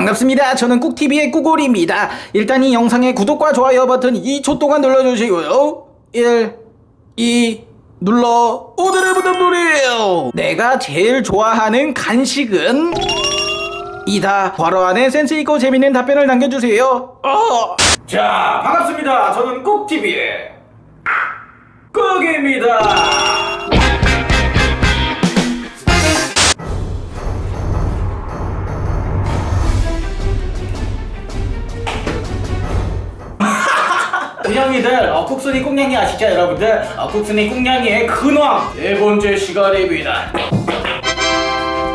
반갑습니다. 저는 꾹TV의 꾹오리입니다. 일단 이 영상의 구독과 좋아요 버튼 2초 동안 눌러주시고요. 1, 2, 눌러 오늘의 부탁드려요. 내가 제일 좋아하는 간식은 이다. 괄호 안에 센스 있고 재밌는 답변을 남겨주세요. 어. 자, 반갑습니다. 저는 꾹TV의 꾹입니다. 구형이들 어, 국순이 꽁냥이 아시죠 여러분들 어, 국순이 꽁냥이의 근황 네 번째 시간입니다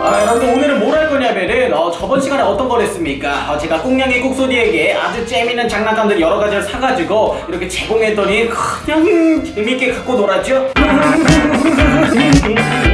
아, 여러분들 오늘은 뭘 할 거냐면은 어, 저번 시간에 어떤 걸 했습니까? 어, 제가 꽁냥이 꾹소리에게 아주 재밌는 장난감들 여러 가지를 사가지고 이렇게 제공했더니 그냥 재밌게 갖고 놀았죠?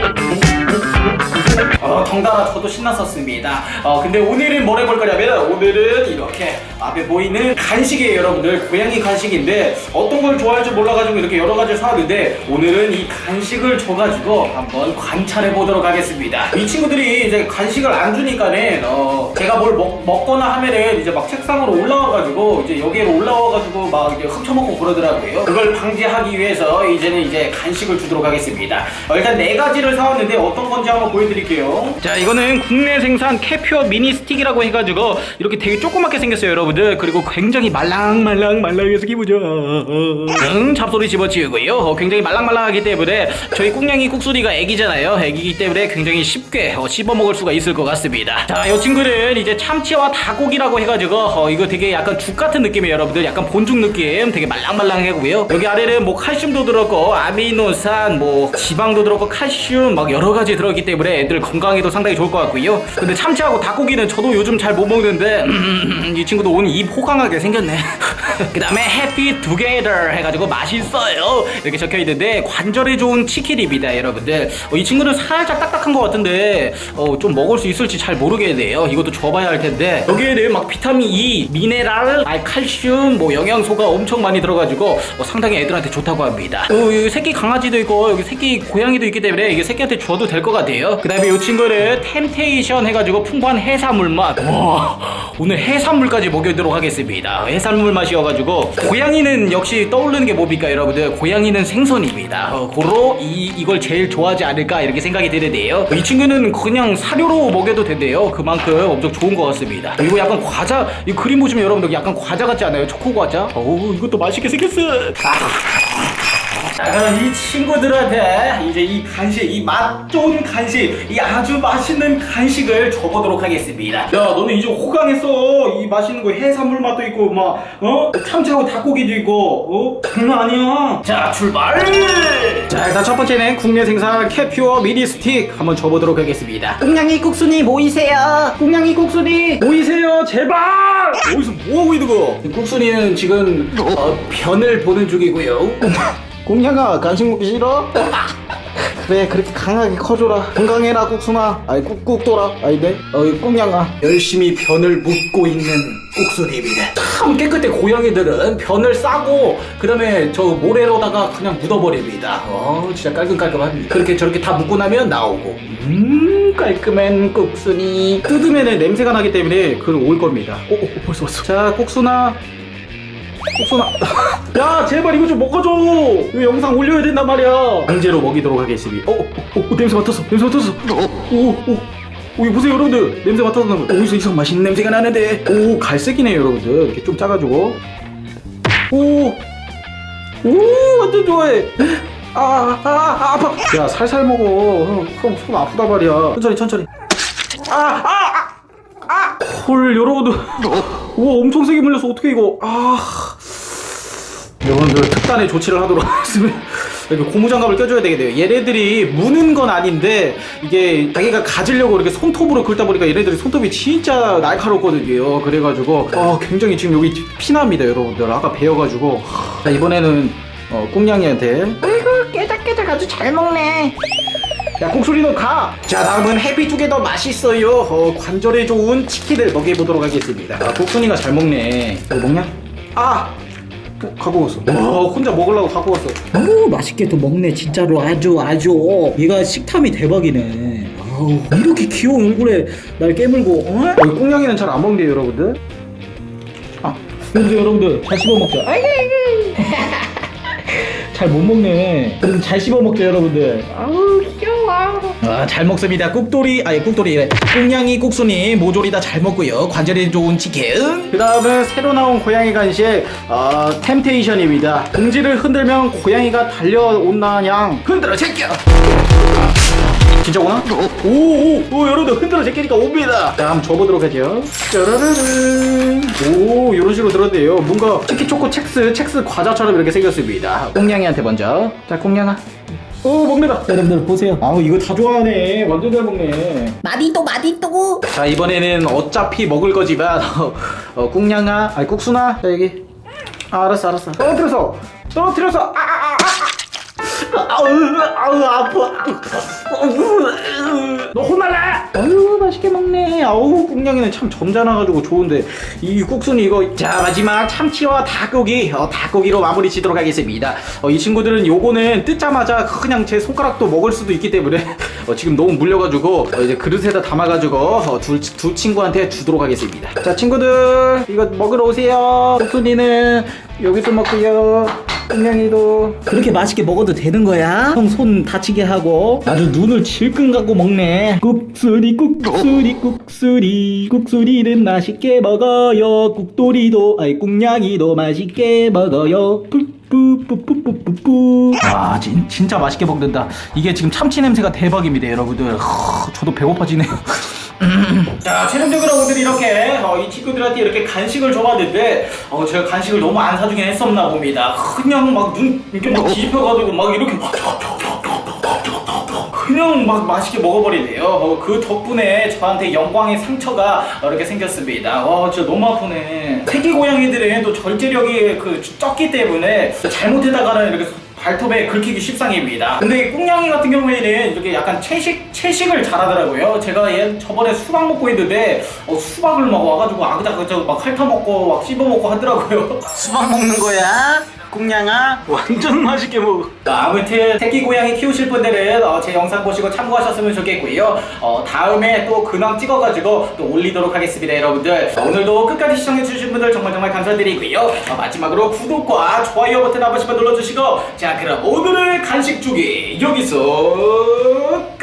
어, 덩달아 저도 신났었습니다. 어, 근데 오늘은 뭘 해볼 거냐면 오늘은 이렇게 앞에 보이는 간식이에요, 여러분들. 고양이 간식인데 어떤 걸 좋아할지 몰라가지고 이렇게 여러 가지를 사왔는데 오늘은 이 간식을 줘가지고 한번 관찰해 보도록 하겠습니다. 이 친구들이 이제 간식을 안 주니까는 어, 제가 뭘 먹, 먹거나 하면은 이제 막 책상으로 올라와가지고 이제 여기로 올라와가지고 막 이제 훔쳐먹고 그러더라고요. 그걸 방지하기 위해서 이제는 이제 간식을 주도록 하겠습니다. 어, 일단 네 가지를 사왔는데 어떤 건지 한번 보여드릴게요. 자, 이거는 국내 생산 캐퓨어 미니 스틱이라고 해가지고 이렇게 되게 조그맣게 생겼어요, 여러분들. 그리고 굉장히 말랑말랑 말랑해서 기분죠. 응, 잡소리 집어치우고요. 어, 굉장히 말랑말랑하기 때문에 저희 꾹냥이 꾹소리가 애기잖아요. 애기기 때문에 굉장히 쉽게 어, 씹어 먹을 수가 있을 것 같습니다. 자, 이 친구는 이제 참치와 닭고기라고 해가지고 어, 이거 되게 약간 죽 같은 느낌이에요, 여러분들. 약간 본죽 느낌, 되게 말랑말랑하고요. 여기 아래는 뭐 칼슘도 들었고 아미노산, 뭐 지방도 들었고 칼슘 막 여러 가지 들어있기 때문에 애들 건강에도 상당히 좋을 것 같고요. 근데 참치하고 닭고기는 저도 요즘 잘 못 먹는데 이 친구도 오늘 입 호강하게 생겼네. 그 다음에 해피 투게더 해가지고 맛있어요. 이렇게 적혀 있는데 관절에 좋은 치킨입니다 여러분들. 어, 이 친구는 살짝 딱딱한 것 같은데 어, 좀 먹을 수 있을지 잘 모르겠네요. 이것도 줘봐야 할 텐데. 여기에는 막 비타민 E, 미네랄, 알, 칼슘 뭐 영양소가 엄청 많이 들어가지고 어, 상당히 애들한테 좋다고 합니다. 어, 새끼 강아지도 있고 여기 새끼 고양이도 있기 때문에 이게 새끼한테 줘도 될 것 같아요. 그 다음에 이 친구는 템테이션 해가지고 풍부한 해산물 맛. 와, 오늘 해산물까지 먹여도록 하겠습니다. 해산물 맛이어가지고 고양이는 역시 떠오르는 게 뭡니까 여러분들? 고양이는 생선입니다. 어, 고로 이, 이걸 제일 좋아하지 않을까 이렇게 생각이 드는데요. 이 친구는 그냥 사료로 먹여도 된대요. 그만큼 엄청 좋은 것 같습니다. 이거 약간 과자 이 그림 보시면 여러분들 약간 과자 같지 않아요? 초코 과자? 어우 이것도 맛있게 생겼어 자 그럼 이 친구들한테 이제 이 간식 이 맛 좋은 간식 이 아주 맛있는 간식을 줘보도록 하겠습니다. 야 너는 이제 호강했어. 이 맛있는 거 해산물 맛도 있고 막 어? 참치하고 닭고기도 있고 어? 장난 아니야. 자 출발! 자 일단 첫 번째는 국내 생산 캐퓨어 미니 스틱 한번 줘보도록 하겠습니다. 꽁냥이 국순이 모이세요. 꽁냥이 국순이 모이세요 제발! 어디서 뭐하고 있는 거 국순이는 지금 어, 변을 보는 중이고요 꽁냥아 간식 먹기 싫어? 그래 그렇게 강하게 커줘라 건강해라 꾹순아 아이 꾹꾹 돌아 아이 네 어이 꽁냥아 열심히 변을 묻고 있는 옥순입니다. 참 깨끗해 고양이들은 변을 싸고 그다음에 저 모래로다가 그냥 묻어버립니다. 어 진짜 깔끔깔끔합니다. 그렇게 저렇게 다 묻고 나면 나오고 음 깔끔한 꾹순이 뜯으면 냄새가 나기 때문에 그올 겁니다. 오, 오 벌써 왔어. 자 꾹순아 옥순아 야 제발 이거 좀 먹어줘. 이거 영상 올려야 된단 말이야. 강제로 먹이도록 하겠습니다. 어, 어, 어, 어 냄새 맡았어. 냄새 맡았어. 오오. 오, 이거 보세요 여러분들. 냄새 맡아서 나면 어디서 이상 맛있는 냄새가 나는데? 오 갈색이네요 여러분들. 이렇게 좀 작아지고. 오오 완전 좋아해. 아아 아, 아, 아파. 야 살살 먹어. 형손 아프다 말이야. 천천히 천천히. 아아아 아, 헐 여러분들. 우와 엄청 세게 물렸어. 어떻게 이거. 아 여러분들 특단의 조치를 하도록 하겠습니다. 이렇게 고무장갑을 껴줘야 되겠네요. 얘네들이 무는 건 아닌데 이게 자기가 가지려고 이렇게 손톱으로 긁다 보니까 얘네들이 손톱이 진짜 날카롭거든요. 그래가지고 어 굉장히 지금 여기 피납니다 여러분들. 아까 베어가지고. 자 이번에는 어 꽁냥이한테. 아이고 깨작깨작 아주 잘 먹네. 야 곡소리 너 가! 자 다음은 해피투게더 맛있어요. 어, 관절에 좋은 치킨을 먹여보도록 하겠습니다. 아 곡순이가 잘 먹네. 이거 먹냐? 아! 어, 갖고 왔어. 와 혼자 먹으려고 갖고 왔어. 아우 맛있게 또 먹네 진짜로. 아주 아주. 얘가 식탐이 대박이네. 아 아우 이렇게 귀여운 얼굴에 날 깨물고 어? 어, 꽁냥이는 잘 안 먹는데요 여러분들? 아 여러분들 여러분들 잘 씹어 먹자. 아이고 아이고. 잘 못 먹네. 잘 씹어 먹자 여러분들. 아우 귀여워 아 잘 먹습니다. 꾹돌이 아니 꾹돌이래 꽁냥이 꾹순이 모조리 다 잘 먹고요. 관절에 좋은 치킨. 그 다음은 새로 나온 고양이 간식 어, 템테이션입니다. 봉지를 흔들면 고양이가 달려온다냥. 흔들어 제껴. 진짜 오나? 오오 오, 여러분들 흔들어 제끼니까 옵니다. 자 한번 줘보도록 하죠. 짜라라란 오 이런 식으로 들었는데요. 뭔가 치키초코 첵스 첵스 과자처럼 이렇게 생겼습니다. 꽁냥이한테 먼저. 자 꽁냥아 오 먹는다 여러분들 보세요. 아우 이거 다 좋아하네. 완전 잘 먹네. 마디또 마디또 자 이번에는 어차피 먹을 거지만 어, 어 꿍냥아 아니 꾹순아? 자 여기. 아, 알았어 알았어. 떨어뜨려서 떨어뜨려서 아, 아, 아우 아우 아파. 너 혼날래? 아유 맛있게 먹네. 아우 꿍냥이는 참 점잖아가지고 좋은데. 이 꾹순이 이거 자 마지막 참치와 닭고기. 어, 닭고기로 마무리 지도록 하겠습니다. 어, 이 친구들은 요거는 뜯자마자 그냥 제 손가락도 먹을 수도 있기 때문에 어, 지금 너무 물려가지고 어, 이제 그릇에다 담아가지고 어, 두, 두 친구한테 주도록 하겠습니다. 자 친구들 이거 먹으러 오세요. 꾹순이는 여기서 먹고요 꿍냥이도. 그렇게 맛있게 먹어도 되는 거야? 형 손 다치게 하고. 아주 눈을 질끈 갖고 먹네. 꾹수리 꾹수리 꾹수리. 꾹수리는 맛있게 먹어요. 꾹돌이도 아니 꿍냥이도 맛있게 먹어요. 뿌뿌뿌뿌뿌뿌뿌 아 진, 진짜 맛있게 먹는다. 이게 지금 참치 냄새가 대박입니다 여러분들. 하, 저도 배고파지네요 자, 최종적으로 오늘 이렇게 어, 이 친구들한테 이렇게 간식을 줘봤는데 어, 제가 간식을 너무 안 사주긴 했었나 봅니다. 그냥 막 눈 이렇게 막 뒤집혀가지고 막 이렇게 막 그냥 막 맛있게 먹어버리네요. 어, 그 덕분에 저한테 영광의 상처가 이렇게 생겼습니다. 와, 진짜 너무 아프네. 새끼 고양이들은 또 절제력이 그 적기 때문에 잘못했다가는 이렇게 발톱에 긁히기 십상입니다. 근데 꿍냥이 같은 경우에는 이렇게 약간 채식 채식을 잘하더라고요. 제가 얘 저번에 수박 먹고 있는데 어, 수박을 막 와가지고 아그작그작 막 핥아 먹고 막 씹어 먹고 하더라고요. 수박 먹는 거야? 꿍냥아 완전 맛있게 먹어 자, 아무튼 새끼 고양이 키우실 분들은 어, 제 영상 보시고 참고하셨으면 좋겠고요. 어, 다음에 또 근황 찍어가지고 또 올리도록 하겠습니다, 여러분들. 어, 오늘도 끝까지 시청해주신 분들 정말 정말 감사드리고요. 어, 마지막으로 구독과 좋아요 버튼 한 번씩만 눌러주시고 자, 그럼 오늘의 간식 주기 여기서 끝!